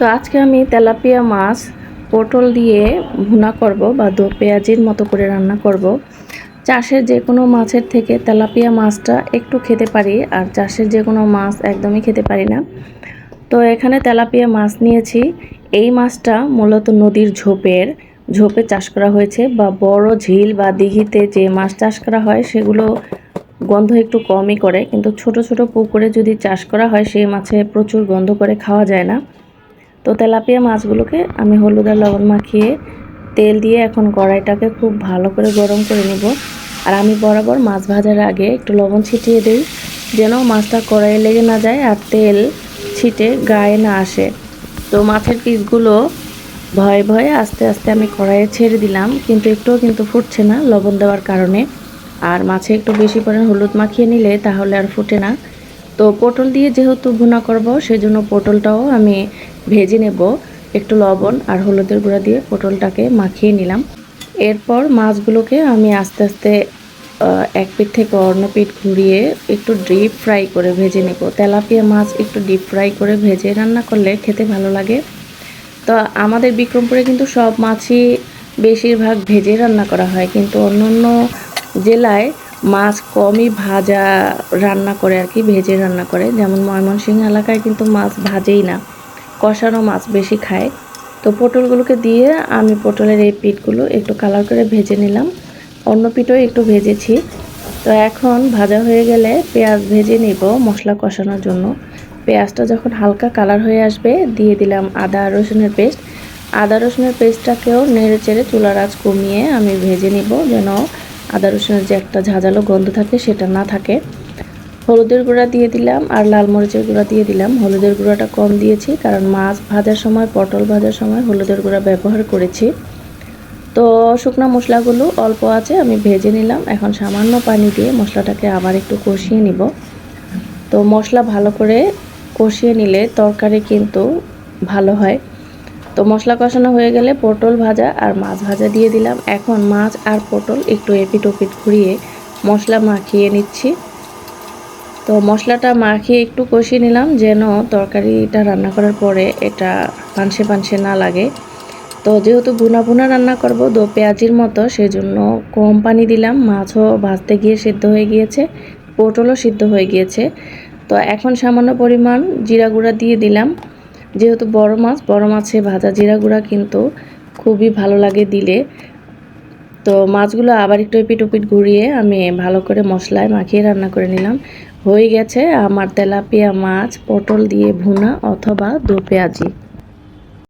তো আজকে আমি তেলাপিয়া মাছ, পটল দিয়ে ভুনা করব বা দো পেঁয়াজির মতো করে রান্না করব। চাষের যে কোনো মাছের থেকে তেলাপিয়া মাছটা একটু খেতে পারি আর চাষের যে কোনো মাছ একদমই খেতে পারি না। তো এখানে তেলাপিয়া মাছ নিয়েছি। এই মাছটা মূলত নদীর ঝোপের, ঝোপে চাষ করা হয়েছে বা বড় ঝিল বা দিঘিতে যে মাছ চাষ করা হয় সেগুলো গন্ধ একটু কমই করে, কিন্তু ছোট ছোট পুকুরে যদি চাষ করা হয় সেই মাছে প্রচুর গন্ধ করে খাওয়া যায় না। তো তেলাপিয়া মাছগুলোকে আমি হলুদ আর লবণ মাখিয়ে তেল দিয়ে এখন কড়াইটাকে খুব ভালো করে গরম করে নিব। আর আমি বরাবর মাছ ভাজার আগে একটু লবণ ছিটিয়ে দিই, যেন মাছটা কড়াইয়ে লেগে না যায় আর তেল ছিটে গায়ে না আসে। তো মাছের পিসগুলো ভয়ে ভয়ে আস্তে আস্তে আমি কড়াইয়ে ছেড়ে দিলাম, কিন্তু একটুও কিন্তু ফুটছে না লবণ দেওয়ার কারণে। আর মাছে একটু বেশি পরিমাণ হলুদ মাখিয়ে নিলে তাহলে আর ফুটে না। তো পটল দিয়ে যেহেতু ভুনা করব, সেজন্য পটলটাও আমি ভেজে নেব, একটু লবণ আর হলুদের গুঁড়া দিয়ে পটলটাকে মাখিয়ে নিলাম। এরপর মাছগুলোকে আমি আস্তে আস্তে এক পিঠ থেকে অন্য পিঠ ঘুরিয়ে একটু ডিপ ফ্রাই করে ভেজে নেব। তেলাপিয়া মাছ একটু ডিপ ফ্রাই করে ভেজে রান্না করলে খেতে ভালো লাগে। তো আমাদের বিক্রমপুরে কিন্তু সব মাছই বেশিরভাগ ভেজে রান্না করা হয়, কিন্তু অন্য অন্য জেলায় মাছ কমই ভাজা রান্না করে আর কি, ভেজে রান্না করে। যেমন ময়মনসিংহ এলাকায় কিন্তু মাছ ভাজেই না, কষানো মাছ বেশি খায়। তো পটলগুলোকে দিয়ে আমি পটলের এই পিঠগুলো একটু কালার করে ভেজে নিলাম। অন্য পিঠও একটু ভেজেছি। তো এখন ভাজা হয়ে গেলে পেঁয়াজ ভেজে নিব মশলা কষানোর জন্য। পেঁয়াজটা যখন হালকা কালার হয়ে আসবে, দিয়ে দিলাম আদা রসুনের পেস্ট। আদা রসুনের পেস্টটাকেও নেড়ে চেড়ে চুলার আঁচ কমিয়ে আমি ভেজে নিব যেন আদা রসুনের যে একটা ঝাঁঝালো গন্ধ থাকে সেটা না থাকে। হলুদের গুঁড়া দিয়ে দিলাম আর লাল মরিচের গুঁড়া দিয়ে দিলাম। হলুদের গুঁড়াটা কম দিয়েছি কারণ মাছ ভাজার সময়, পটল ভাজার সময় হলুদের গুঁড়া ব্যবহার করেছি। তো শুকনো মশলাগুলো অল্প আছে, আমি ভেজে নিলাম। এখন সামান্য পানি দিয়ে মশলাটাকে আবার একটু কষিয়ে নিব। তো মশলা ভালো করে কষিয়ে নিলে তরকারি কিন্তু ভালো হয়। তো মশলা কষানো হয়ে গেলে পটল ভাজা আর মাছ ভাজা দিয়ে দিলাম। এখন মাছ আর পটল একটু এপিট ওপিট ঘুরিয়ে মশলা মাখিয়ে নিচ্ছি। তো মশলাটা মাখিয়ে একটু কষিয়ে নিলাম যেন তরকারিটা রান্না করার পরে এটা পানসে পানসে না লাগে। তো যেহেতু ভুনা ভুনা রান্না করব, দো পেঁয়াজির মতো, সেজন্য কম পানি দিলাম। মাছও ভাজতে গিয়ে সিদ্ধ হয়ে গিয়েছে, পটলও সিদ্ধ হয়ে গিয়েছে। তো এখন সামান্য পরিমাণ জিরা গুঁড়া দিয়ে দিলাম। যেহেতু বড় মাছ, বড় মাছে ভাজা জিরা গুঁড়া কিন্তু খুবই ভালো লাগে দিলে। তো মাছগুলো আবার একটু এপিট ওপিট ঘুরিয়ে আমি ভালো করে মশলায় মাখিয়ে রান্না করে নিলাম। হয়ে গেছে আমার তেলাপিয়া মাছ, পটল দিয়ে ভুনা অথবা দো পেঁয়াজি।